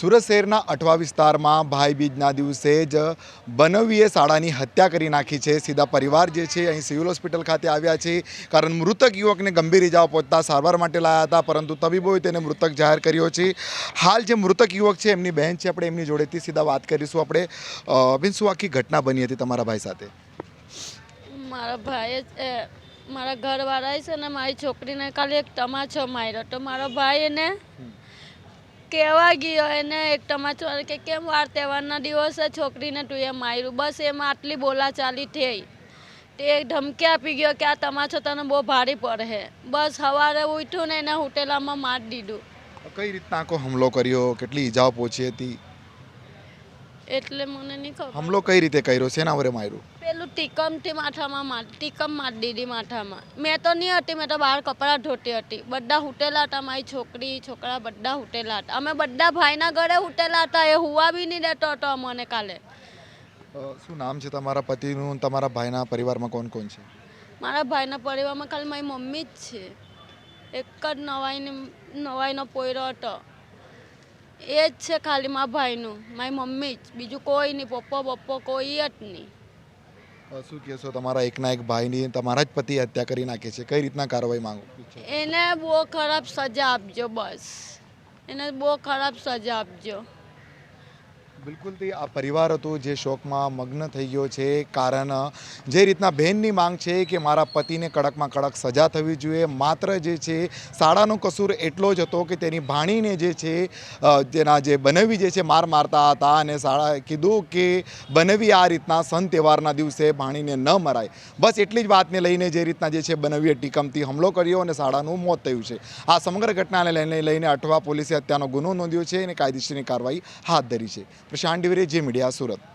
સુરત શહેરના અઠવા વિસ્તારમાં ભાઈ બીજના દિવસે જ બનવીએ શાળાની હત્યા કરી નાખી છે. સીધા પરિવાર જે છે અહીં સિવિલ હોસ્પિટલ ખાતે આવ્યા છે. કારણ મૃતક યુવકને ગંભીર ઇજાઓ પહોંચતા સારવાર માટે લાયા હતા પરંતુ તબીબોએ તેને મૃતક જાહેર કર્યો છે. હાલ જે મૃતક યુવક છે એમની બહેન છે આપણે એમની જોડેથી સીધા વાત કરીશું. આપણે બેન શું આખી ઘટના બની હતી તમારા ભાઈ સાથે? મારા ભાઈએ મારા ઘરવાળાએ છે ને મારી છોકરીને કાલે એક તમાચો માર્યો. તો મારો ભાઈ એને કહેવા ગયો એને એક તમાચો કે કેમ વાર તહેવારના દિવસે છોકરીને તું એ માર્યું? બસ એમાં આટલી બોલાચાલી થઈ. તે ધમકી આપી ગયો કે આ તમાચો તને બહુ ભારે પડે. બસ સવારે ઉઠ્યું ને એને હોટેલામાં મારી દીધું. કઈ રીતના આખો હુમલો કર્યો? કેટલી ઈજાઓ પહોંચી હતી? એટલે મને નહીં ખબર. હુમલો કઈ રીતે કર્યો? શેના વરે માર્યું? ટીકમથી માથામાં માર ટીકમ મારી દીધી માથામાં. મેં તો નહીં હતી મેં તો બહાર કપડાં ધોતી હતી. બધા હુટેલા હતા મારી છોકરી છોકરા બધા હુટેલા હતા. અમે બધા ભાઈના ઘરે હુટેલા હતા એ હુવા બી નહીં દેતો હતો અમને કાલે. શું નામ છે તમારા પતિનું તમારા ભાઈના પરિવારમાં કોણ કોણ છે? મારા ભાઈના પરિવારમાં ખાલી મારી મમ્મી જ છે. એક જ નવાઈની નવાઈનો પોયરો હતો. એ જ છે ખાલી મારા ભાઈનું. મારી મમ્મી જ. બીજું કોઈ નહીં પપ્પા બપ્પો કોઈ જ નહીં. શું કહેશો? તમારા એકના એક ભાઈની તમારા જ પતિ હત્યા કરી નાખી છે. કઈ રીતના કાર્યવાહી માંગો? એને બહુ ખરાબ સજા આપજો બસ. એને બહુ ખરાબ સજા આપજો. બિલકુલથી આ પરિવાર હતો જે શોકમાં મગ્ન થઈ ગયો છે. કારણ, જે રીતના બહેનની માંગ છે કે મારા પતિને કડકમાં કડક સજા થવી જોઈએ. માત્ર જે છે, શાળાનો કસૂર એટલો જ હતો કે તેની ભાણીને જે છે તેના જે બનવી જે છે માર મારતા હતા અને શાળાએ કીધું કે બનવી આ રીતના સન તહેવારના દિવસે ભાણીને ન મરાય. બસ એટલી જ વાતને લઈને જે રીતના જે છે બનવીએ ટીકમથી હુમલો કર્યો અને શાળાનું મોત થયું છે. આ સમગ્ર ઘટનાને લઈને લઈને અઠવા પોલીસે હત્યાનો ગુનો નોંધ્યો છે અને કાયદેસરની કાર્યવાહી હાથ ધરી છે. પ્રશાંત ડિવરે જે મીડિયા સુરત.